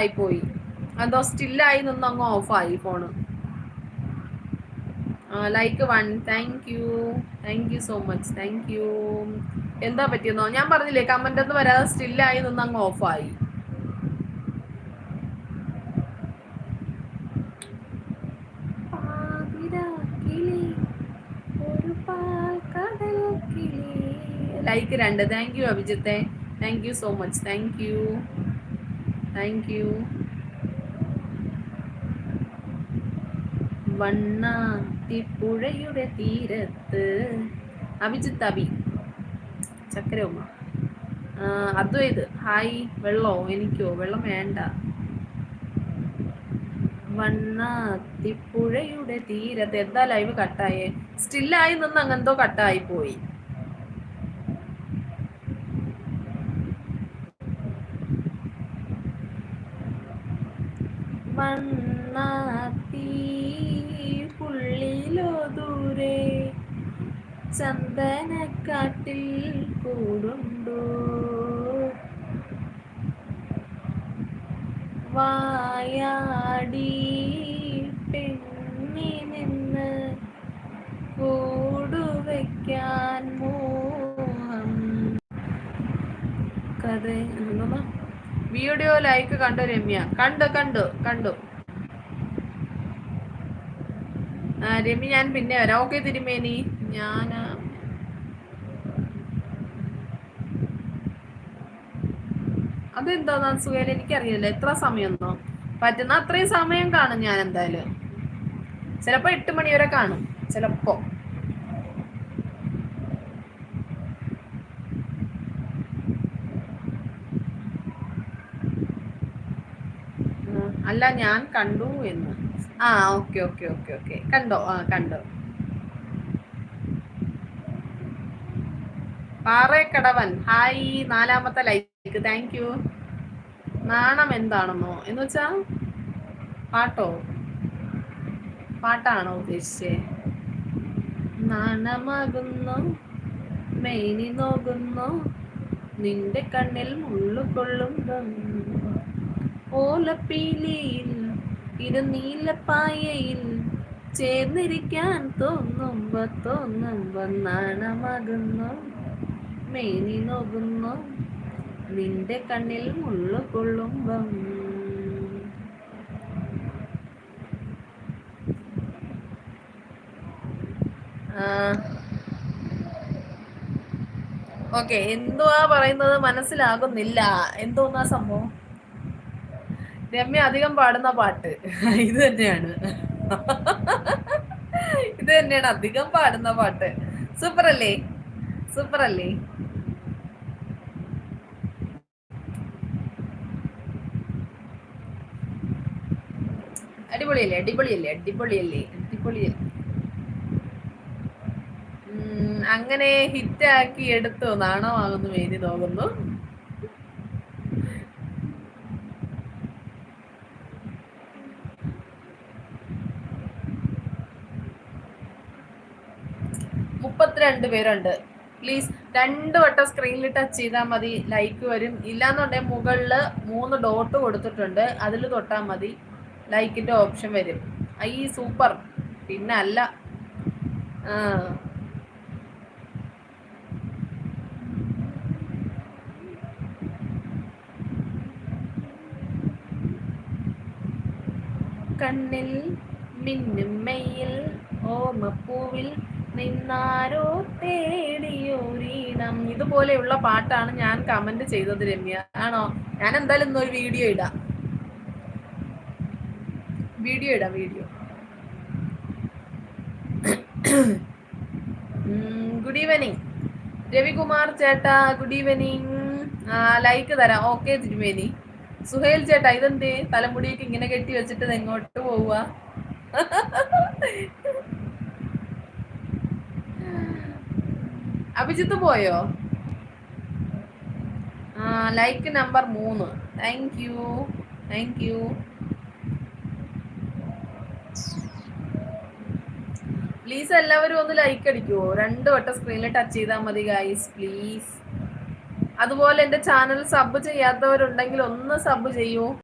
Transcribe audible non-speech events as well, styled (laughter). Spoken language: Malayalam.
ആയി പോയി എന്തോ സ്റ്റില്ലായി നിന്ന് അങ്ങ് ഓഫായി phone like one thank you thank you so much thank you എന്താ പറ്റിയെന്നോ? ഞാൻ പറഞ്ഞില്ലേ കമന്റ് ഒന്നും വരാതെ സ്റ്റില്ലായി നിന്ന് അങ്ങ് ഓഫായി ലൈക്ക് രണ്ട്. Thank you അഭിജിത്തെ. Thank you so much thank you thank you വണ്ണാത്തിപ്പുഴയുടെ തീരത്ത്. അഭിജിത്ത് അഭി. ചക്കരവുമ അദ്വൈത്. ഹായ്. വെള്ളോ? എനിക്കോ? വെള്ളം വേണ്ട. വണ്ണാത്തിപ്പുഴയുടെ തീരത്ത്. എന്താ ലൈവ് കട്ടായേ? സ്റ്റില്ലായി നിന്ന് അങ്ങനെന്തോ കട്ടായി പോയി ദൂരെ ചന്ദനക്കാട്ടിൽ കൂടുണ്ടോ? വായാടി പെണ്ണി നിന്ന് കൂടുവയ്ക്കാൻ മോഹം. കഥ വീഡിയോ ലൈക്ക് കണ്ടു രമ്യ? കണ്ടു കണ്ടു കണ്ടു? രമ്യ ഞാൻ പിന്നെ വരാം. ഓക്കെ തിരുമേനി. ഞാൻ അതെന്താ സുഖേല? എനിക്കറിയില്ല. എത്ര സമയം ഒന്നോ പറ്റുന്ന അത്രയും സമയം കാണും ഞാൻ എന്തായാലും. ചിലപ്പോ എട്ട് മണി വരെ കാണും. ചിലപ്പോ. അല്ല ഞാൻ കണ്ടു എന്ന്. ആ ഓക്കെ ഓക്കെ ഓക്കെ ഓക്കെ. കണ്ടോ? ആ കണ്ടോ. പാറേക്കടവൻ. ഹായ് നാലാമത്തെ ലൈക്ക്. താങ്ക് യു നാണം എന്താണെന്നോ? എന്ന് വെച്ചാ പാട്ടോ? പാട്ടാണോ ഉദ്ദേശിച്ചേ? നാണമാകുന്നു മെയിനി നോകുന്നു നിന്റെ കണ്ണിൽ മുള്ളുകൊള്ളുമ്പം ഓലപ്പീലിയിൽ ഇരുനീലപ്പായയിൽ ചേർന്നിരിക്കാൻ തോന്നുമ്പോ തോന്നുമ്പോ നാണമാകുന്നു. മേനി നോക്കുന്നു നിന്റെ കണ്ണിൽ മുള്ളു കൊള്ളുമ്പം. ഓക്കെ എന്തുവാ പറയുന്നത് മനസ്സിലാകുന്നില്ല. എന്തോന്നാ സംഭവം? രമ്യ അധികം പാടുന്ന പാട്ട്. ഇത് തന്നെയാണ്. ഇത് തന്നെയാണ് അധികം പാടുന്ന പാട്ട്. സൂപ്പർ അല്ലേ സൂപ്പർ അല്ലേ അടിപൊളിയല്ലേ? അടിപൊളിയല്ലേ? അടിപൊളിയല്ലേ? അടിപൊളിയല്ലേ അങ്ങനെ ഹിറ്റാക്കി എടുത്തു? നാണമാകുന്നു എഴുതി നോക്കുന്നു മുപ്പത്തിരണ്ട് പേരുണ്ട്. പ്ലീസ് രണ്ട് വട്ടം സ്ക്രീനിൽ ടച്ച് ചെയ്താൽ മതി ലൈക്ക് വരും. ഇല്ലാന്നുണ്ടെങ്കിൽ മുകളിൽ മൂന്ന് ഡോട്ട് കൊടുത്തിട്ടുണ്ട്. അതിൽ തൊട്ടാൽ മതി. ലൈക്കിന്റെ ഓപ്ഷൻ വരും. ഐ സൂപ്പർ പിന്നെ അല്ല. കണ്ണിൽ മിന്നും മെയ്യിൽ ഓമപ്പൂവിൽ നിന്നാരോ തേടിയോരീണം ഇതുപോലെയുള്ള പാട്ടാണ് ഞാൻ കമന്റ് ചെയ്തത് രമ്യ. ആണോ? ഞാൻ എന്തായാലും ഇന്നൊരു വീഡിയോ ഇടാം. വീഡിയോ ഇടാം വീഡിയോ ഗുഡ് ഈവനിങ് രവികുമാർ ചേട്ടാ ഗുഡ് ഈവനിങ് ലൈക്ക് തരാം. ഓക്കെ തിരുമേനി. സുഹേൽ ചേട്ടാ ഇതെന്തേ? തലമുടിയൊക്കെ ഇങ്ങനെ കെട്ടി വെച്ചിട്ട് എങ്ങോട്ട് പോവുക? (laughs) അഭിജിത്ത് പോയോ? ലൈക്ക് നമ്പർ മൂന്ന്. Thank you thank you please എല്ലാവരും ഒന്ന് ലൈക്ക് അടിക്കുവോ? രണ്ട് വട്ടം സ്ക്രീനിൽ ടച്ച് ചെയ്താൽ മതി ഗൈസ് പ്ലീസ് അതുപോലെ എന്റെ ചാനൽ സബ് ചെയ്യാത്തവരുണ്ടെങ്കിൽ ഒന്ന് സബ് ചെയ്യൂ.